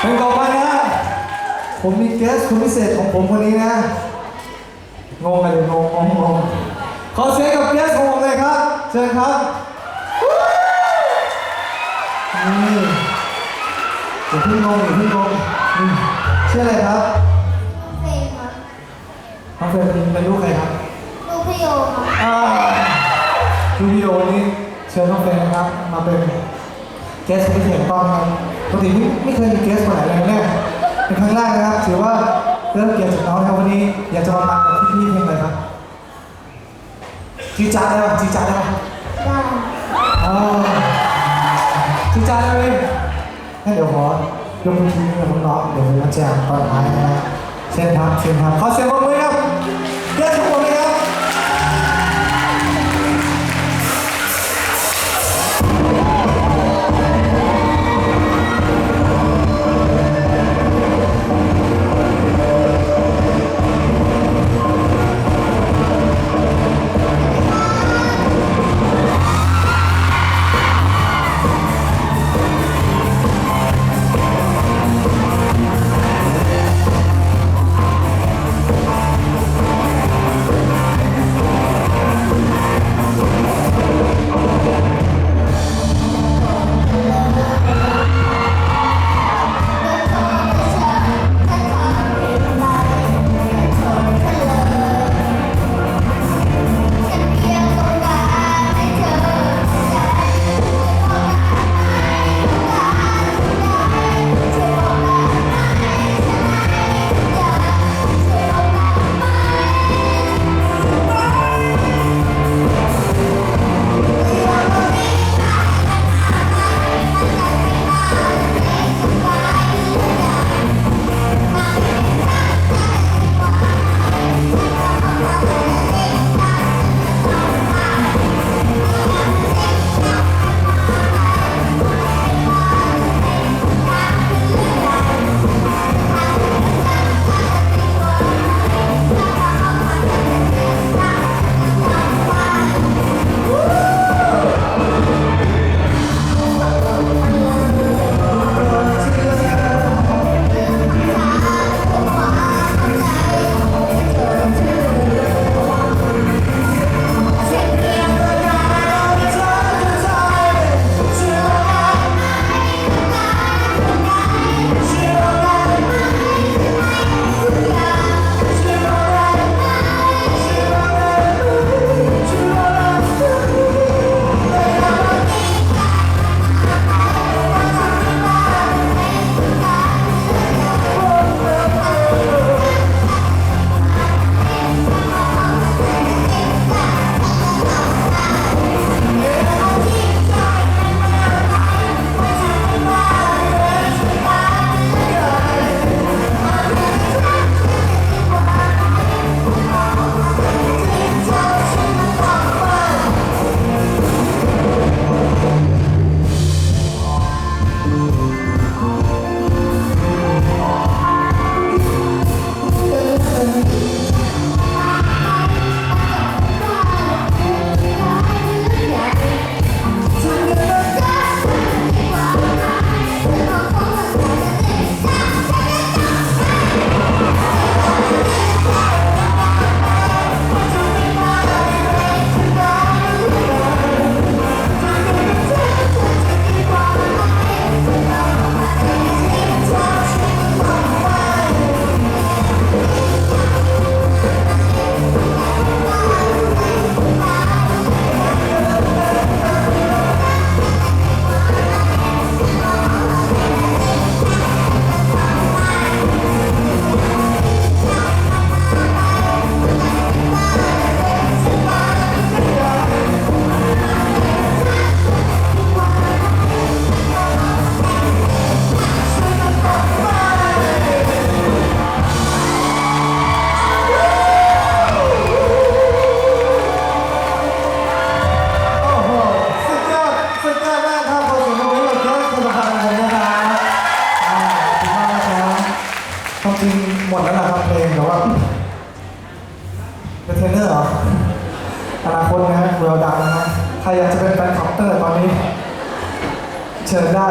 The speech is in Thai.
เพลงต่อไปนะ ผมมีเกสคนพิเศษของผมคนนี้นะ งงกันเลยงงงงงงขอเสียงกับเกสของผมเลยครับ เชิญครับนี่อย่าเพิ่งงงอย่าเพิ่งงงชื่ออะไรครับเพลงครับน้องเฟรมเป็นเป็นลูกใครครับลูกพี่โยครับอ่าดูวิดีโอนี้เชิญน้องเฟรมนะครับ มาเป็นเกสพิเศษต้องครับ ปกติไม่ไม่เคยมีเกสคนไหนเลยเนี่ยเป็นครั้งแรกนะครับ ถือว่าเริ่มเกียรติจากน้องนะครับวันนี้อยากจะมาฟังกับพี่ๆเพลงอะไรครับจีจ้าได้ปะจีจ้าได้ปะได้จีจ้าได้ไหมงั้นเดี๋ยวขอยกมือทีนี้กับน้องๆเดี๋ยวมาแจมตอนท้ายนะฮะเชิญครับเชิญครับขอเสียงปรบมือครับ เป็นเทรนเนอร์เหรออนาคตนะฮะเราดังนะฮะใครอยากจะเป็นแฟนคลับเตอร์ตอนนี้ เชิญได้